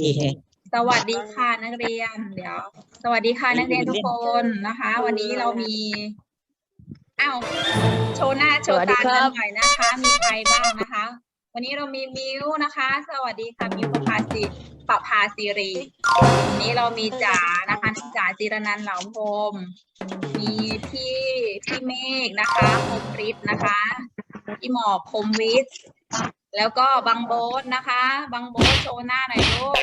ยี่ยี่สิบเอ็ดนาทีสวัสดีค่ะนักเรียน เดี๋ยว สวัสดีค่ะนักเรียนทุกคนนะคะ วันนี้เรามีอ้าวโชว์หน้าโชว์ตากันหน่อยนะคะ มีใครบ้างนะคะ วันนี้เรามีมิวนะคะ สวัสดีค่ะมิวประภาสิปภาสิรีวันนี้เรามีจ๋านะคะจ๋าจิรนันท์เหลาพรมมีพี่พี่เมฆนะคะคมฤทธิ์นะคะพี่หมอกคมวิทย์ แล้วก็บังโบสนะคะบังโบสโชว์หน้าหน่อยลูก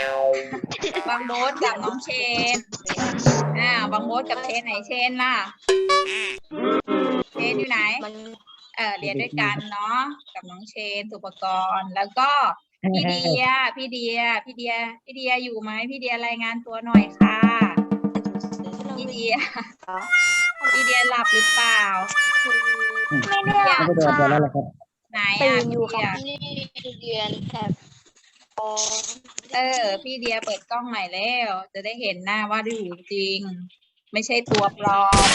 บางโบสกับน้องเชนอ่าบางโบสกับเชนไหนเชนล่ะเชนอยู่ไหนเออเรียนด้วยกันเนาะกับน้องเชนสุปกรณ์แล้วก็พี่เดียพี่เดียพี่เดียพี่เดียอยู่ไหมพี่เดียรายงานตัวหน่อยค่ะพี่เดียพี่เดียหลับหรือเปล่าไม่ได้หลับไม่ได้ตัวแล้วแหละครับ ไหนตื่อะนอยู่พี่ค่ะเดียที่เรียนแถบปอเออ พี่เดียเปิดกล้องใหม่แล้ว จะได้เห็นหน้าว่าดูจริง ไม่ใช่ตัวปลอม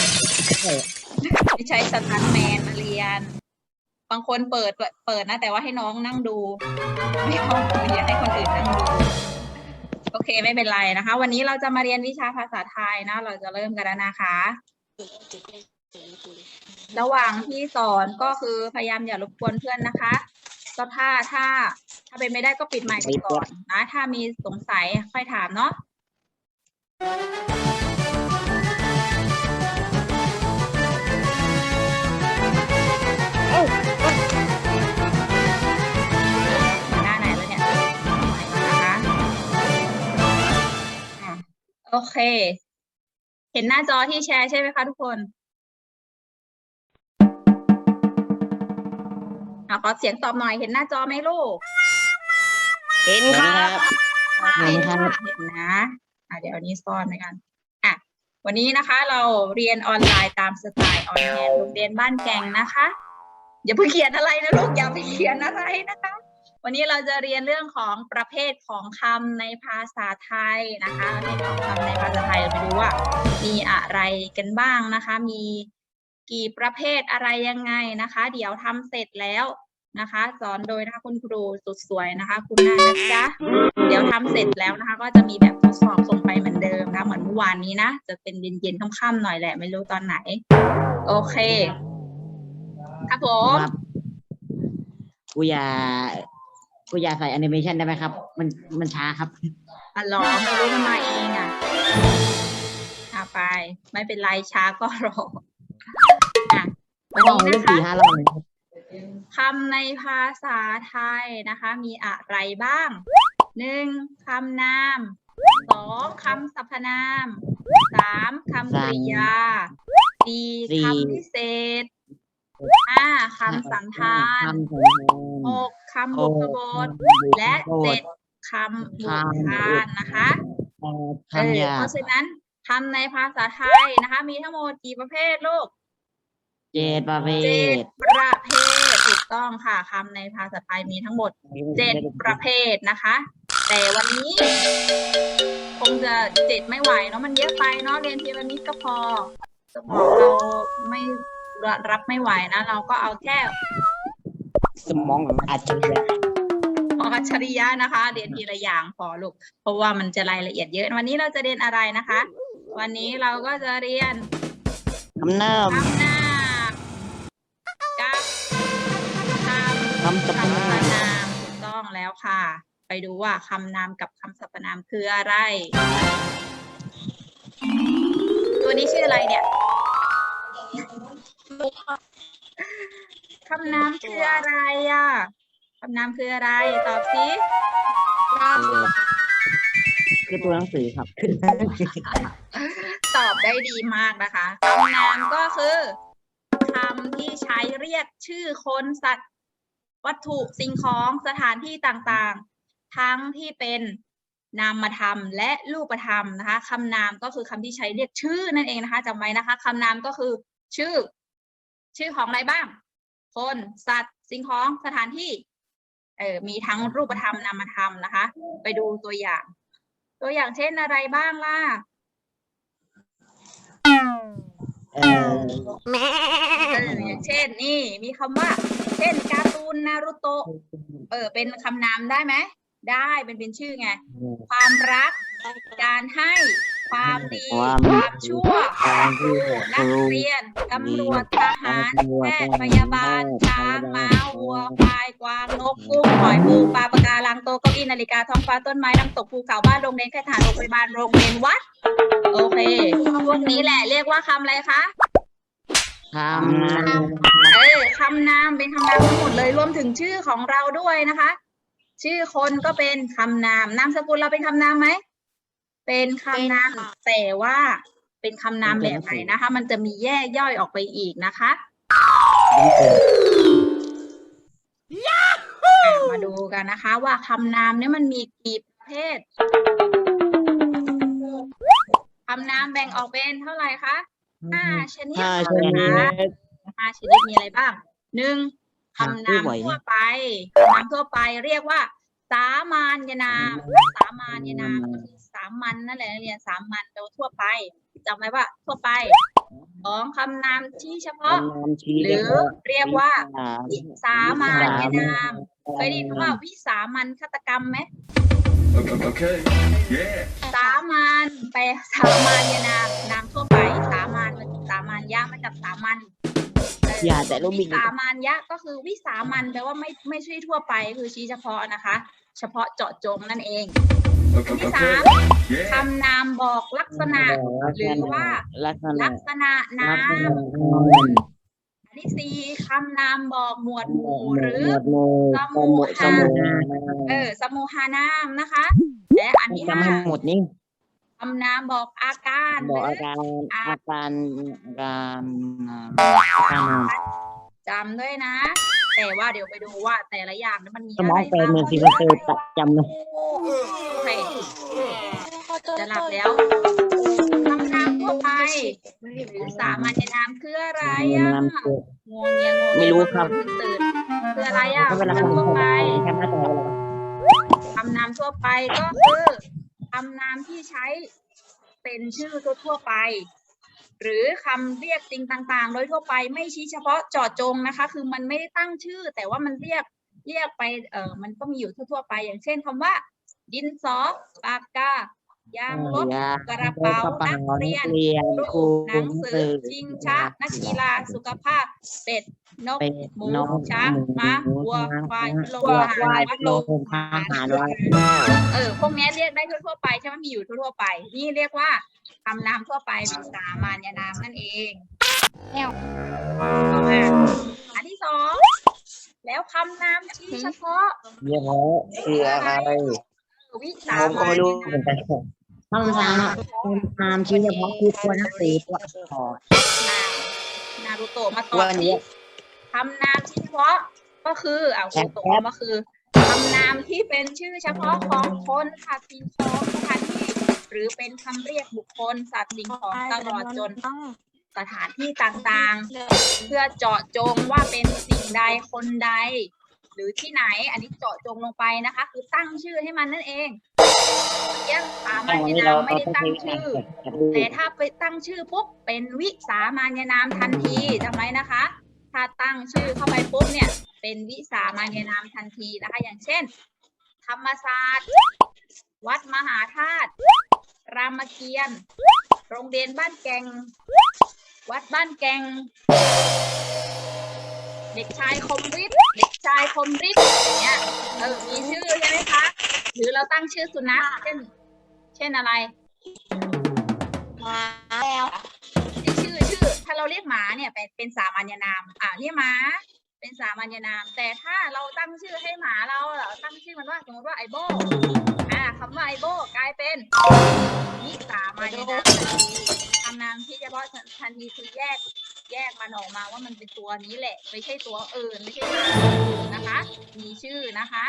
ไม่ใช่สตันแมนมาเรียน บางคนเปิดเปิดนะ แต่ว่าให้น้องนั่งดูไม่ห้องเรียนให้คนอื่นนั่งดู โอเคไม่เป็นไรนะคะ วันนี้เราจะมาเรียนวิชาภาษาไทยนะ เราจะเริ่มกันแล้วนะคะ ระหว่างที่สอนก็คือพยายามอย่ารบกวนเพื่อนนะคะก็ถ้าถ้า ถ้าเป็นไม่ได้ก็ปิดไมค์ไปก่อนนะ ถ้ามีสงสัยค่อยถามเนาะหน้าไหนแล้วเนี่ยโอเค เห็นหน้าจอที่แชร์ใช่ไหมคะทุกคน ขอเสียงตอบหน่อยเห็นหน้าจอไหมลูก เห็นครับเห็นครับเห็นนะอะเดี๋ยวอันนี้ซ่อนไว้กันอะวันนี้นะคะเราเรียนออนไลน์ตามสไตล์ออนแลนโรงเรียนบ้านแกงนะคะ อย่าเพิ่งเขียนอะไรนะลูกอย่าไปเขียนอะไรนะคะ วันนี้เราจะเรียนเรื่องของประเภทของคำในภาษาไทยนะคะประเภทของคำในภาษาไทยเราไปดูว่า มีอะไรกันบ้างนะคะ มี กี่ประเภทอะไรยังไงนะคะ เดี๋ยวทำเสร็จแล้วนะคะ สอนโดยนะคะคุณครูสุดสวยนะคะ คุณนานะจ๊ะเดี๋ยวทำเสร็จแล้วนะคะ ก็จะมีแบบทดสอบส่งไปเหมือนเดิมนะเหมือนเมื่อวานนี้นะจะเป็นเย็นๆค่ำๆหน่อยแหละ ไม่รู้ตอนไหน โอเคครับผมครับกูอย่ากูอย่าใส่แอนิเมชันได้ไหมครับ มันมันช้าครับอะรอไม่รู้มันมาเองอะอะไป ไม่เป็นไรช้าก็รออะ วันลองนี้เล่นะนสี่คะห้ารอบเลยครับคำในภาษาไทยนะคะ มีอะไรบ้างหนึ่งคำนามสองคำสรรพนามสามคำกริยาสี่คำพิเศษห้าคำสันธานคำสันธานหกคำบุพบท และเจ็ดคำบุทานนะคะแปดเออคำหยาเพบราะฉะนั้นคำในภาษาไทยนะคะ มีทั้งหมดกี่ประเภทลูก เจ็ดประเภเจ็ท ดประเภทถูกต้องค่ะคำในภาษาไทยมีทั้งหมดเจ็ดประเภทนะคะ แต่วันนี้ คงจะเจ็ดไม่ไหวเนาะมันเยอะไปเนาะเรียนทีละนิดก็พอสมองเราไม่รับไม่ไหวนะ เราก็เอาแค่ สมองของอาจารย์พออัจฉริยะนะคะ เรียนทีละอย่างพอลูก เพราะว่ามันจะรายละเอียดเยอะ วันนี้เราจะเรียนอะไรนะคะ วันนี้เราก็จะเรียนคำเนิ่มคำน คำสรสรรรพพนามนามถูกต้องแล้วค่ะ ไปดูว่าคำนามกับคำสรรพนามคืออะไร ตัวนี้ชื่ออะไรเนี่ยคำนามคืออะไรอะคำนามคืออะไร ตอบสิเออคือตัวหนังสือครับ ตอบได้ดีมากนะคะคำนามก็คือคำที่ใช้เรียกชื่อคนสัตว์ วัตถุสิ่งของสถานที่ต่างๆ ทั้งที่เป็นนามธรรมและรูปธรรมนะคะคำนามก็คือคำที่ใช้เรียกชื่อนั่นเองนะคะจำไว้นะคะคำนามก็คือชื่อ ชื่อของอะไรบ้าง คนสัตว์ สิ่งของสถานที่เออมีทั้งรูปธรรมนามธรรมนะคะ ไปดูตัวอย่าง ตัวอย่างเช่นอะไรบ้างล่ะ เออเอออย่างเช่น นี่มีคำว่า เช่นการ์ตูนนารูโตะเออเป็นคำนามได้ไหม ได้เป็นเป็นชื่อไง ความรัก การให้ความดีความชั่วความครูนักเรียนตำรวจทหารแพทย์พยาบาลช้างม้าวัวควายกวางนกกุ้งหอยปูปลาปะการังโตเก้าอี้นาฬิกาท้องฟ้าต้นไม้น้ำตกภูเขาบ้านโรงเรียนแค่ฐานโรงพยาบาลโรงเรียนวัด โอเคพวกนี้แหละเรียกว่าคำอะไรคะทำนามเออคำนามเป็นคำนามทั้งหมดเลยรวมถึงชื่อของเราด้วยนะคะ ชื่อคนก็เป็นคำนามนามสกุลเราเป็นคำนามไหม เป็นคำนามเป็นค่ะแต่ว่าเป็นคำนามแบบไหนนะคะ มันจะมีแยกย่อยออกไปอีกนะคะอะมาดูกันนะคะ ว่าคำนามเนี่ยมันมีกี่ประเภทคำนามแบ่งออกเป็นเท่าไหร่คะห้าชนิดห้าชนะนิคะดห้าชนิดมีอะไรบ้างหนึ่งคำนามผู้ไหวทั่วไปคำนามทั่วไปเรียกว่า สามัญนาม สามัญนามก็คือ สามัญนั่นแหละนักเรียนสามัญแปลว่าทั่วไปจำไว้ว่าทั่วไปสองคำนามชี้เฉพาะ หรือเรียกว่าวิสามัญนามเคยได้ยินคำว่าวิสามัญฆาตกรรมไหม Okay. Yeah. สามัญแปลสามัญนามนามทั่วไปสามัญมันสามัญยะมาจากสามัญเอย่าแต่ลูกบิวิดสามัญยะก็คือวิสามัญแปลว่าไม่ไม่ใช่ทั่วไปคือชี้เฉพาะนะคะ เฉพาะเจาะจงนั่นเอง Okay. ที่สาม Yeah. คำนามบอกลักษณะ หรือว่า ลักษณะลักษณะนาลักษมณะอันที่สี่คำนามบอกหมวดหมู่หรือ หมวดหมู่สมุหสมุหเออสมุหานามนะคะ และอันที่จำห้าให้หมดนี่ คำนามบอกอาการบอกอาการอาการการจำด้วยนะ แต่ว่าเดี๋ยวไปดูว่า แต่ละอย่างนั้นมันมีสมองอะไรเป็นบ้างเหมือสิบเซ็นต์จำเลยโอเคจะหลับแล้วคำนามทั่วไปหรือสามัญนามคืออะไรอะงงเงียงงไม่รู้ครับตื่นคืออะไรอะคำนามทั่วไปคำนามทั่วไปก็คือ คำนามที่ใช้เป็นชื่อทั่วไป หรือคำเรียกสิ่งต่างๆ โดยทั่วไปไม่ชี้เฉพาะเจาะจงนะคะ คือมันไม่ได้ตั้งชื่อ แต่ว่ามันเรียกเรียกไปเออมันก็มีอยู่ทั่วๆไป อย่างเช่นคำว่า ดินสอปากกา ยางลบกระเป๋านักเรียนรูครูปหนังสือชิงช้านักกีฬาสุขภาพ เป็ด นกเป็ดหมูนกช้างม้าวัวควายโลวัวอาควาหายรวัดโลโลอาหารวัดเออพวกเนี้ยเรียกได้ทั่วๆไปใช่ไหมมีอยู่ทั่วๆไป นี่เรียกว่าคำนามทั่วไปเป็นสามัญนามนั่นเองต่อมาอันที่สองแล้วคำนามชี้เฉพาะเรียกว่าคืออะไรวิสาผมก็มัไม่ญรู้เหมือนกันคำถามคำถามชี้เฉพาะคือตัวหนังสือตัวอักษรนารูโตะมาตอบนี้คำนามชี้เฉพาะก็คืออ่าแป๊คุณโตะก็คือคำนามที่เป็นชื่อเฉพาะของคนสัตว์สิ่งของสถานที่ หรือเป็นคำเรียกบุคคลสัตว์สิ่งของตลอดจนสถานที่ต่างๆ เพื่อเจาะจงว่าเป็นสิ่งใดคนใด หรือที่ไหนอันนี้เจาะจงลงไปนะคะ คือตั้งชื่อให้มันนั่นเอง ยกสามัวันญนี้นาเรามไม่ได้ต้องตั้งใช้วิธีชื่อการแต่ถ้าไปตั้งชื่อปุ๊บเป็นวิสามัญนามทันทีจำไว้นะคะ ถ้าตั้งชื่อเข้าไปปุ๊บเนี่ย เป็นวิสามัญนามทันทีนะคะ อย่างเช่น ธรรมศาสตร์ วัดมหาธาตุรามเกียรติ์โรงเรียนบ้านแกง วัดบ้านแกง เด็กชายคมฤทธิ์เด็กชายคมฤทธิ์อย่างเงี้ยเออมีชื่อใช่ไหมคะ หรือเราตั้งชื่อสุนัขเช่น เช่นอะไรมาแล้วชื่อชื่อ ถ้าเราเรียกหมาเนี่ยเป็นเป็นสามัญนาม อ่าเรียกหมา เป็นสามัญนาม แต่ถ้าเราตั้งชื่อให้หมาเราเราตั้งชื่อมันว่าสมมติว่าไอโบอ่าคำว่าไอโบกลายเป็นนิสามัญนามทันทีคำนามที่เฉพาะทันทีคือแยกแยกมันออกมาว่ามันเป็นตัวนี้แหละ ไม่ใช่ตัวอื่นไม่ใช่หมาอื่นนะคะ มีชื่อนะคะ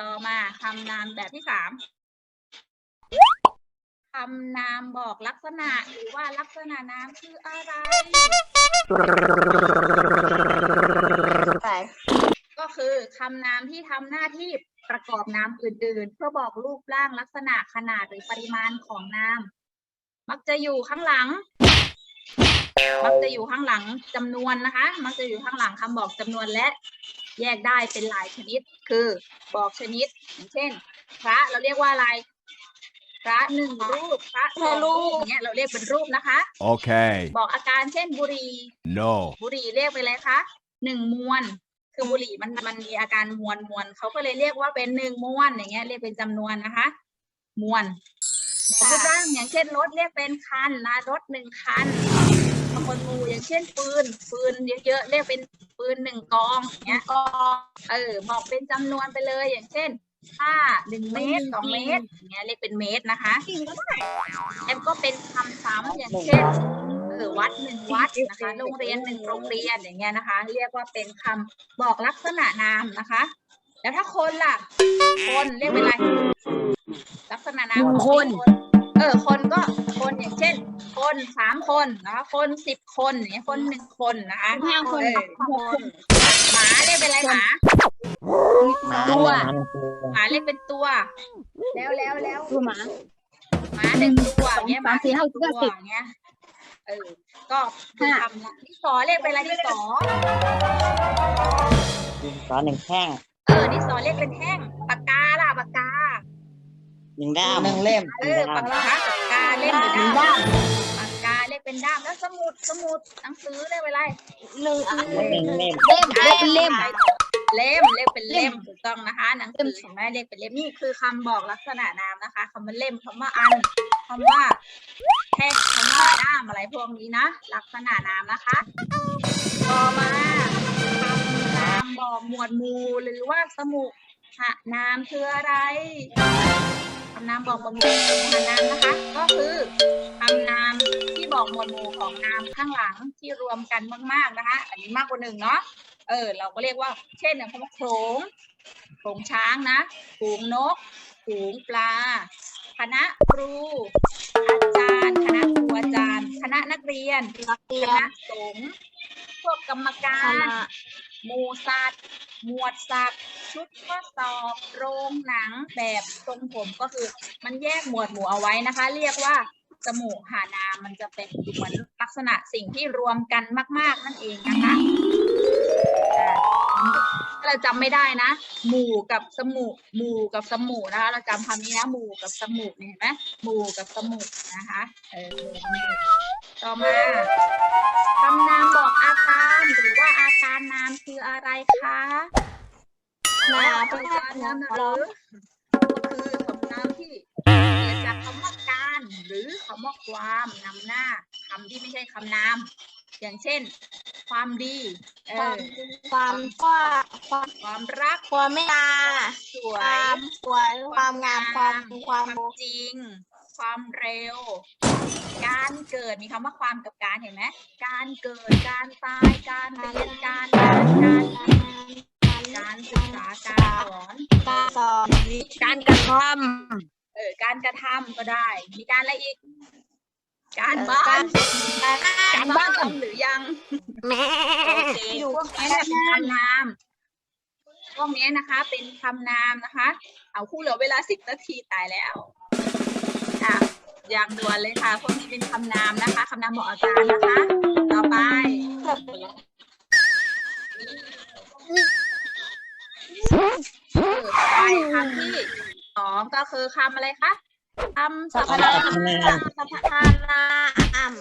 ต่อมาคำนามแบบที่สามคำนามบอกลักษณะหรือว่าลักษณะนามคืออะไรไปก็คือคำนามที่ทำหน้าที่ประกอบนามอื่นๆ เพื่อบอกรูปร่างลักษณะขนาดหรือปริมาณของนาม มักจะอยู่ข้างหลัง มักจะอยู่ข้างหลังจำนวนนะคะ มักจะอยู่ข้างหลังคำบอกจำนวนและแยกได้เป็นหลายชนิด คือบอกชนิด อย่างเช่น พระเราเรียกว่าอะไร พระหนึ่งรูป พระสองรูปอย่างเงี้ยเราเรียกเป็นรูปนะคะ Okay. บอกอาการเช่นบุหรี่ No. บุหรี่เรียกไปเลยคะหนึ่งมวน คือบุหรี่มันมันมีอาการมวนมวนเขาก็เลยเรียกว่าเป็นหนึ่งมวนอย่างเงี้ยเรียกเป็นจำนวนนะคะ มวนบอกรูปร่างอย่างเช่นรถเรียกเป็นคันนะรถหนึ่งคันบาง คนงูอย่างเช่นปืน ปืนเยอะๆเรียกเป็นปืนหนึ่งกองอย่างเงี้ยก็เออบอกเป็นจำนวนไปเลยอย่างเช่นผ้าหนึ่งเมตรสองเมตรอย่างเงี้ยเรียกเป็นเมตรนะคะแอมก็เป็นคำซ้ำอย่างเช่นเออวัดหนึ่งวัดนะคะโรงเรียนหนึ่งโรงเรียนอย่างเงี้ยนะคะ เรียกว่าเป็นคำบอกลักษณะนามนะคะ แล้วถ้าคนล่ะ คนเรียกเป็นอะไรลักษณะนามของคนเออคนก็คนอย่างเช่น คนสามคนนะคะคนสิบคนอย่างเงี้ยคนหนึ่งคนนะคะห้าคนเออคนหมาเรียกเป็นอะไรหมาหมาตัวหมาหนึ่งตัวหมาเรียกเป็นตัว แล้วแล้วแล้วดูหมาหมาหนึ่งตัวอย่างเงี้ยหสามสี่ห้าตัวเก้าสิบอย่างเงี้ยเออก็คือคำละดินสอเรียกเป็นอะไรดินสอดินสอหนึ่งแท่งเออดินสอเรียกเป็นแท่งป หนึ่งด้ามหนึ่งเล่มเออปากกาปากกาเล่มหรือด้ามปากกาเรียกเป็นด้ามแล้วสมุดสมุดหนังสือเรียกเป็นอะไรหนึ่งหนึ่งเล่มเล่มเล่มเล่มเล่มเรียกเป็นเล่มถูกต้องนะคะหนังสือเห็นไหมเรียกเป็นเล่มนี่คือคำบอกลักษณะนามนะคะคำว่าเล่มคำว่าอันคำว่าแท่งคำว่าด้ามอะไรพวกนี้นะลักษณะนามนะคะต่อมาคำนามบอกหมวดหมู่หรือว่าสมุหนามคืออะไรคำนามบอกหมวดหมู่สมุหนามนะคะ ก็คือคำนามที่บอกหมวดหมู่ของนามข้างหลังที่รวมกันมาก ๆนะคะ อันนี้มากกว่าหนึ่งเนาะเออ เราก็เรียกว่า เช่นอย่างคำว่าโขงโขงช้างนะฝูงนกฝูงปลา คณะครู อาจารย์ คณะครูอาจารย์ คณะนักเรียนคณะสงฆ์พวกกรรมการ มูสัตว์หมวดสัตว์ ชุดข้อสอบ โรงหนังแบบทรงผมก็คือ มันแยกหมวดหมู่เอาไว้นะคะ เรียกว่าสมุหานามมันจะเป็นเหมือนลักษณะสิ่งที่รวมกันมาก ๆ นั่นเองนะคะ เราจำไม่ได้นะ หมู่กับสมุหมู่กับสมุนะคะ เราจำคำนี้นะ หมู่กับสมุเนี่เห็นไหมหมู่กับสมุนะคะเออต่อมาคำนามบอกอาการหรือว่าอาการนามคืออะไรคะนามอาการนามหรือคือคำนามที่เกิดจากคำว่าการ หรือคำว่าความนำหน้าคำที่ไม่ใช่คำนาม อย่างเช่น ความดีเอความอความความความรัก ความเมตตาสวควายมสวยความงามความความจริง ความเร็ว การเกิดมีคำว่าความกับการเห็นไหมการเกิดการตายการเรียนการงานการกินการศึกษาการสอนการสอนการกระทำเออการกระทำก็ได้ มีการอะไรอีก การบ้านการบ้านทำหรือยังแม่โอเคพวกนี้เนี่ยเป็นคำนามพวกนี้นะคะ เป็นคำนามนะคะ เอาคู่เหลือเวลาสิบนาทีตายแล้วอะอย่างด่วนเลยค่ะ พวกนี้เป็นคำนามนะคะคำนามบอกอาการนะคะ ต่อไปเออไปคำที่สองก็คือคำอะไรคะ คำสรรพนามสรรพนามสรรพนาม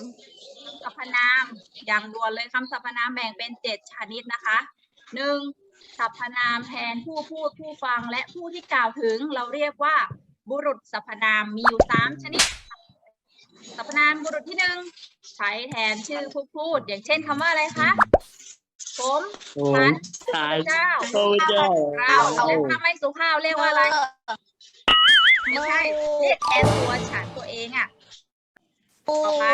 สรรพนามอย่างด่วนเลยคำสรรพนามแบ่งเป็นเจ็ดชนิดนะคะหนึ่งสรรพนามแทนผู้พูดผู้ฟังและผู้ที่กล่าวถึงเราเรียกว่าบุรุษสรรพนามมีอยู่สามชนิดสรรพนามบุรุษที่หนึ่งใช้แทนชื่อผู้พูด อย่างเช่นคำว่าอะไรคะผมโอ้ฉันตายเจ้าโอ้เจ้าเราและถ้าไม่สุภาพเรียกว่าอะไร ไม่ใช่เรียกแทนตัวฉันตัวเองอะต่อไป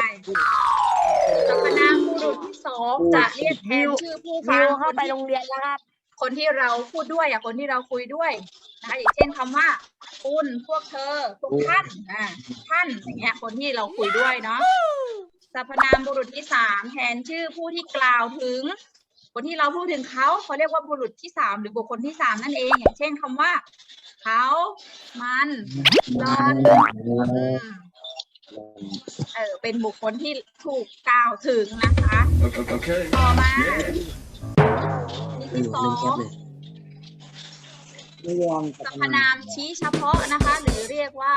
สรรพนามบุรุษที่สองจะเรียกแทนชื่อผู้ฟังเข้าไปโรงเรียนนะครับคนที่เราพูดด้วยอะคนที่เราคุยด้วยนะคะอย่างเช่นคำว่าคุณพวกเธอพวกท่านอ่าท่านอย่างเงี้ยคนที่เราคุยด้วยเนาะสรรพนามบุรุษที่สามแทนชื่อผู้ที่กล่าวถึง คนที่เราพูดถึงเขาเขาเรียกว่าบุรุษที่สามหรือบุคคลที่สามนั่นเอง อย่างเช่นคำว่า เขา มันตอนอืมเออเป็นบุคคลที่ถูกกล่าวถึงนะคะ O- Okay. ต่อมา Yeah. นี่เอที่อสอเล่นแคปงเลยนิยมสรรพนามชี้เฉพาะนะคะ หรือเรียกว่า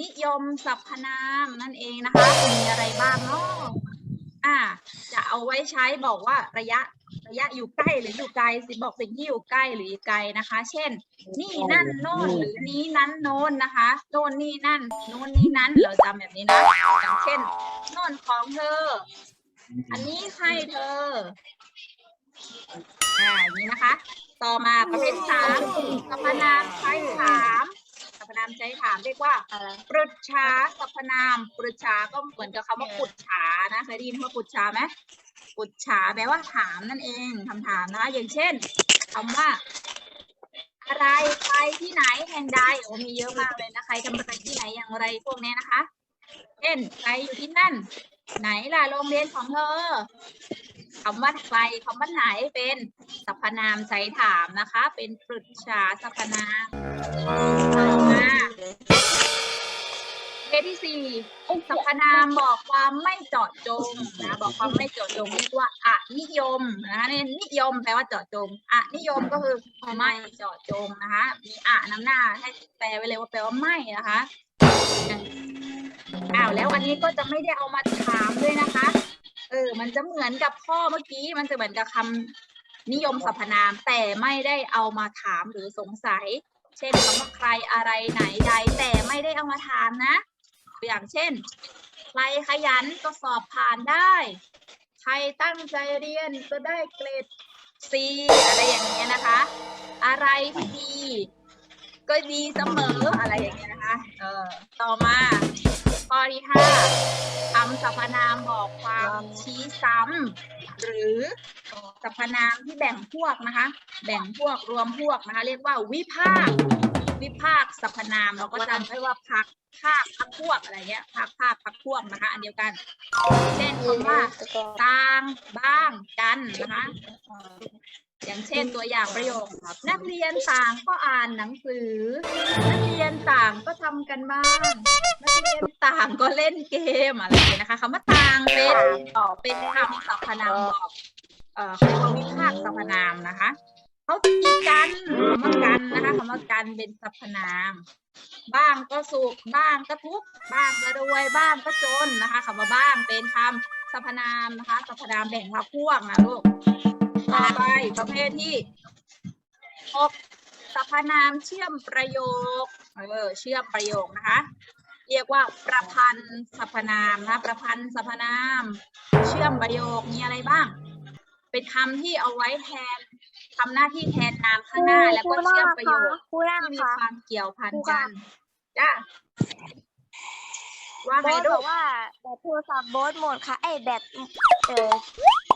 นิยมสรรพนามนั่นเองนะคะมีอะไรบ้างเนาะอ่า จะเอาไว้ใช้บอกว่าระยะ ระยะอยู่ใกล้หรืออยู่ไกลสิบอกสิ่งที่อยู่ใกล้หรืออยู่ไกลนะคะ เช่น นี่นั่นโน่นหรือนี้นั้นโน้นนะคะโน่นนี่นั่นโน่นนี่นั้นเราจำแบบนี้นะอย่างเช่นโน่นของเธอ อันนี้ให้เธออ่าอย่างนี้นะคะ ต่อมาประเภทที่สามสรรพนามใช้ถามสรร พนามใช้ถามเรียกว่าอะไร ปรึกษาสรรพนามปรึกษาก็เหมือนกับคำว่าปุจฉานะเคยได้ยินว่าปุจฉาไหมปุจฉาแปลว่าถามนั่นเองคำถามนะคะอย่างเช่นคำว่า อะไรไปที่ไหนแห่งใดโอ้มีเยอะมากเลยนะใครทำอะไรที่ไหนอย่างไรพวกนี้นะคะเช่นใครอยู่ที่นั่น ไหนล่ะโรงเรียนของเธอคำว่าใครคำว่าไหนเป็นสรรพนามใช้ถามนะคะ เป็นปรึกษาสรรพนาม ต่อมาเพศที่สี่สรรพนามบอกความไม่เจาะจงนะบอกความไม่เจาะจงเรียกว่าอะนิยมนะคะเนี่ยนิยมแปลว่าเจาะจงอะนิยมก็คือไม่เจาะจงนะคะมีอะนำหน้าให้แปลไว้เลยว่าแปลว่าไม่นะคะอ้าวแล้วอันนี้ก็จะไม่ได้เอามาถามด้วยนะคะ เออ มันจะเหมือนกับข้อเมื่อกี้มันจะเหมือนกับคำนิยมสรรพนามแต่ไม่ได้เอามาถามหรือสงสัย เช่นคำว่าใครอะไรไหนใดแต่ไม่ได้เอามาถามนะ อย่างเช่น ใครขยันก็สอบผ่านได้ ใครตั้งใจเรียนก็ได้เกรดซีอะไรอย่างเงี้ยนะคะ อะไรที่ดี ก็ดีเสมออะไรอย่างเงี้ยนะคะ เออต่อมา ข้อที่ห้าคำสรรพนามบอกความชี้ซ้ำหรือสรรพนามที่แบ่งพวกนะคะ แบ่งพวกรวมพวกนะคะ เรียกว่าวิภาค วิภาคสรรพนามเราก็จำได้ว่าพักภาคพักพวกอะไรเงี้ยพักภาคพักพวกนะคะ อันเดียวกัน เช่นคำว่าต่างบ้างกันนะคะ อย่างเช่นตัวอย่างประโยคนักเรียนต่างก็อ่านหนังสือ นักเรียนต่างก็ทำกันบ้านนักเรียนต่างก็เล่นเกมอะไรอย่างเงี้ยนะคะคำว่าต่างเป็นต่อเป็นคำสรรพนามบอกเอ่อเขาเรียกว่าวิพากษ์สรรพนามนะคะเขาตีกันคำว่ากันนะคะคำว่ากันเป็นสรรพนาม บ้างก็สุขบ้างก็ทุกข์บ้างก็รวยบ้างก็จนนะคะคำว่าบ้างเป็นคำสรรพนามนะคะสรรพนามแบ่งพรรคพวกนะลูก ต่อไปประเภทที่หกสรรพนามเชื่อมประโยค เออ เชื่อมประโยคนะคะ เรียกว่าประพันธ์สรรพนามนะประพันธ์สรรพนาม เชื่อมประโยค มีอะไรบ้าง เป็นคำที่เอาไว้แทนทำหน้าที่แทนนามข้างหน้า แล้วก็เชื่อมประโยคครูร่าที่มีค่ะความเกี่ยวพันครูกัค่ะนจ้า ว่าโบไงทลูบอกกว่าแบตโทรศัพท์โบทหมดค่ะไอ้ยแบตเออ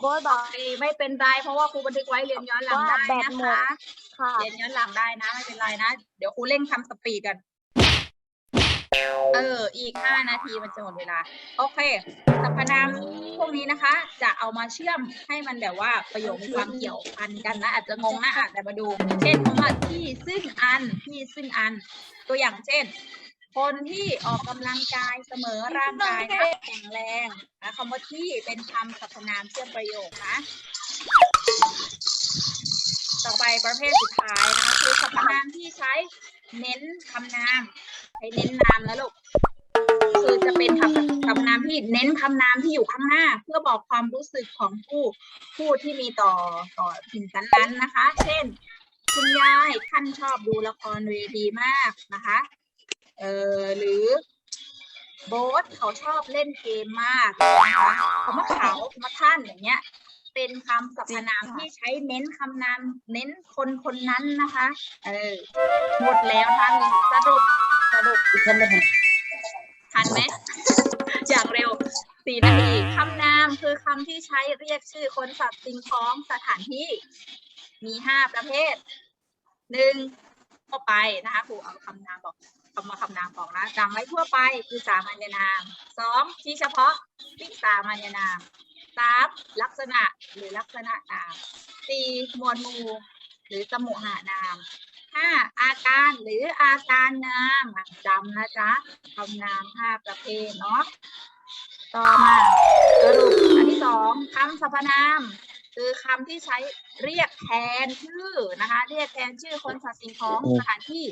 โบทบอกเอ้ยไม่เป็นไรเพราะว่าครูบันทึกไว้เรียนย้อนหลังว่าได้แบตนะหมด คะ ค่ะ เรียนย้อนหลังได้นะไม่เป็นไรนะ เดี๋ยวครูเร่งทำสปีดกัน เออ อีกห้านาทีมันจะหมดเวลา โอเคสรรพนามพวกนี้นะคะ จะเอามาเชื่อมให้มันแบบว่าประโยคมีความเกี่ยวพันกันนะอาจจะงงนะอะแต่มาดู เช่นคำว่าที่ซึ่งอันที่ซึ่งอัน ตัวอย่างเช่น คนที่ออกกำลังกายเสมอร่างกายให้แข็งแรงนะคำว่าที่เป็นคำสรรพนามเชื่อมประโยคนะ ต่อไปประเภทสุดท้ายนะคือสรรพนามที่ใช้เน้นคำนามใช้เน้นนามนะลูกคือจะเป็นคำสรรพนามที่เน้นคำนามที่อยู่ข้างหน้า เพื่อบอกความรู้สึกของผู้ผู้ที่มีต่อต่อสิ่งนั้นๆนะคะ เช่น คุณยายท่านชอบดูละครเวทีมากนะคะ เออหรือโบ๊ทเขาชอบเล่นเกมมากนะคะคำว่าเขาคำว่าท่านอย่างเงี้ย เป็นคำสรรพนามที่ใช้เน้นคำนาม เน้นคนคนนั้นนะคะ เออหมดแล้วทั้งสรุปสรุปอีกคนละหนึ่งทันไหม อย่างเร็วสี่นาทีคำนามคือคำที่ใช้เรียกชื่อคนสัตว์สิ่งของสถานที่ มีห้าประเภทหนึ่งทั่วไปนะคะครูเอาคำนามบอก คำมาคำนามบอกนะจำไว้ทั่วไปคือสามัญนามสองชี้เฉพาะวิสามัญนามสามลักษณะหรือลักษณะนามสี่หมวดหมู่หรือสมุหานามห้าอาการหรืออาการนามอะจำนะจ๊ะคำนามห้าประเภทเนาะต่อมาสรุปอันที่สองคำสรรพนามคือคำที่ใช้เรียกแทนชื่อนะคะ เรียกแทนชื่อคนสัตว์สิ่งของสถานที่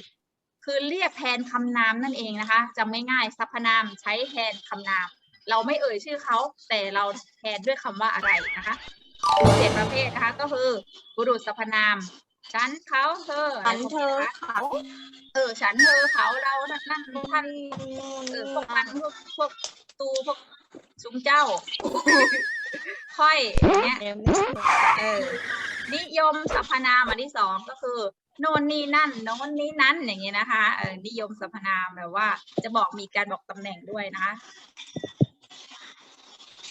คือเรียกแทนคำนามนั่นเองนะคะจำง่ายๆสรรพนามใช้แทนคำนาม เราไม่เอ่ยชื่อเขาแต่เราแทนด้วยคำว่าอะไรนะคะเจ็ดประเภทนะคะก็คือบุรุษสรรพนามฉันเขาเธอฉันเธออะไรพวกนี้นะคะเขาเออฉันเธอเขาเรานั่นนั่นท่านเออพวกมันพวกพวกตูพวกซุ้มเจ้า ค่อยอย่างเงี้ยเออนิยมสรรพนามอันที่สองก็คือ โน่นนี่นั่นโน่นนี่นั่นอย่างเงี้ยนะคะเออนิยมสรรพนามแบบว่า จะบอกมีการบอกตำแหน่งด้วยนะคะ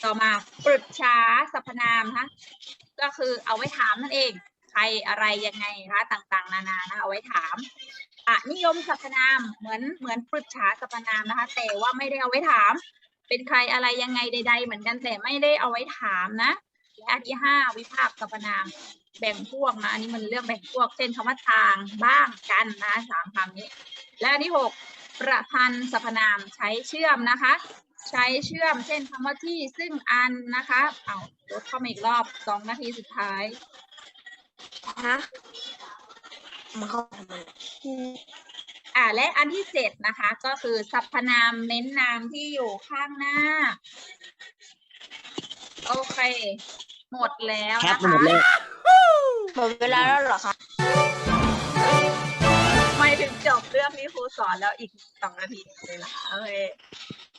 ต่อมาปรึกษาสรรพนามนะคะก็คือเอาไว้ถามนั่นเอง ใครอะไรยังไงนะคะต่างๆ นานานะเอาไว้ถามอะนิยมสรรพนามเหมือนเหมือนปรึกษาสรรพนามนะคะ แต่ว่าไม่ได้เอาไว้ถาม เป็นใครอะไรยังไงใด ๆ เหมือนกันแต่ไม่ได้เอาไว้ถามนะและอันที่ห้าวิภาคสรรพนาม แบ่งพวกนะอันนี้มันเรื่องแบ่งพวกเช่นคำว่าทางบ้างกันนะสามคำนี้ และอันที่หกประพันธ์สรรพนามใช้เชื่อมนะคะ ใช้เชื่อมเช่นคำว่าที่ซึ่งอันนะคะเอาลดเข้ามาอีกรอบสองนาทีสุดท้ายฮะมาเข้าทำไมอ่าและอันที่เจ็ดนะคะ ก็คือสรรพนามเน้นนามที่อยู่ข้างหน้า โอเค หมดแล้วแคปนะมาหมคะดเลยหมดเวลาแล้วเหรอคะไม่ถึงจบเรื่องที่ครูสอนแล้วอีกสองนาทีเลยล่ะโอเค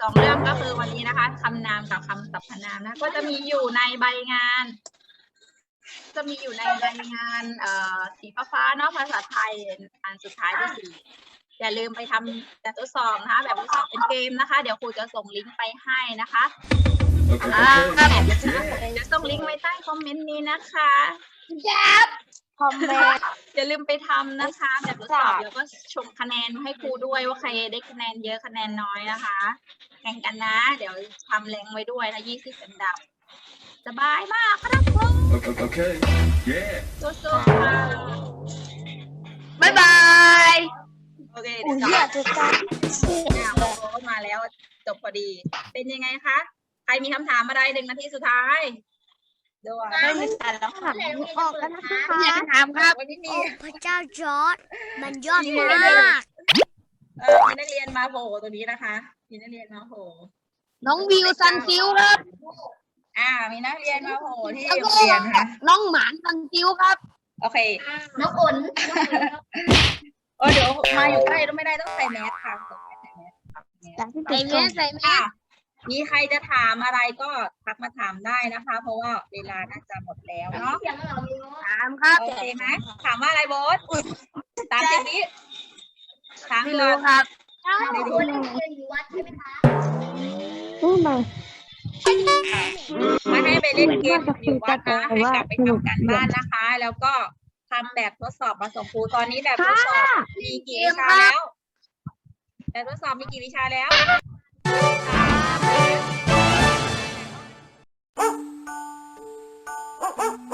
สองเรื่องก็คือวันนี้นะคะคำนามกับคำสรรพนามนะ ก็จะมีอยู่ในใบงาน จะมีอยู่ในใบงานเอ่อสีฟ้าๆเนาะภาษาไทยอันสุดท้ายที่สี่ อย่าลืมไปทำแบบทดสอบนะคะ แบบทดสอบเป็นเกมนะคะ เดี๋ยวครูจะส่งลิงก์ไปให้นะคะ Okay, อ่า okay. เดี๋ยวส่งลิงก์ไว้ใต้คอมเมนต์นี้นะคะคอมเมนต์ อย่าลืมไปทำนะคะ แบบทดสอบแล้วก็ชมคะแนนให้ครูด้วยว่าใครได้คะแนนเยอะคะแนนน้อยนะคะ แข่งกันนะ เดี๋ยวทำแรงไว้ด้วยนะยี่สิบอันดับ สบายมากครับผม Okay, okay. Yeah. สู้ๆค่ะ บ๊ายบาย โอเคอุ้ยเดี๋ยวอยากจบจะตั้งชื่ออะโอ้โหมาแล้วจบพอดี เป็นยังไงคะ ใครมีคำถามอะไรหนึ่งนาทีสุดท้ายด้วยไม่มีการแล้วค่ะออกแล้วนะคะอยากถามครับวันนี้มี พระเจ้าจอร์ดมันยอดมีมนักเรียนากเออมีนักเรียนมาโผล่ตรงนี้นะคะ มีนักเรียนมาโผล่น้องวิวซันซิลครับ อ่า มีนักเรียนมาโผล่ที่โรงเรียนนะคะน้องหมานซันซิลครับ โอเค น้องอนเออเดี๋ยวมาอยู่ใกล้ต้องไม่ได้ต้องใส่แมสค่ะใส่แมสใส่แมสใส่แมอะสมีใครจะถามอะไรก็ทักมาถามได้นะคะ เพราะว่าเวลาน่าจะหมดแล้วเนาะถามครับโอเคไหมถามว่าอะไรโบสสามสิบวิถามไม่ก่อรู้นครับไม่รู้ไม่ให้ไปเล่นเกมอยู่วัดนะให้กลับไปทำการบ้านนะคะ แล้วก็ ทำแบบทดสอบมาส่งครูตอนนี้แบบทดสอบมีกี่วิชาแล้ว แบบทดสอบมีกี่วิชาแล้วสาม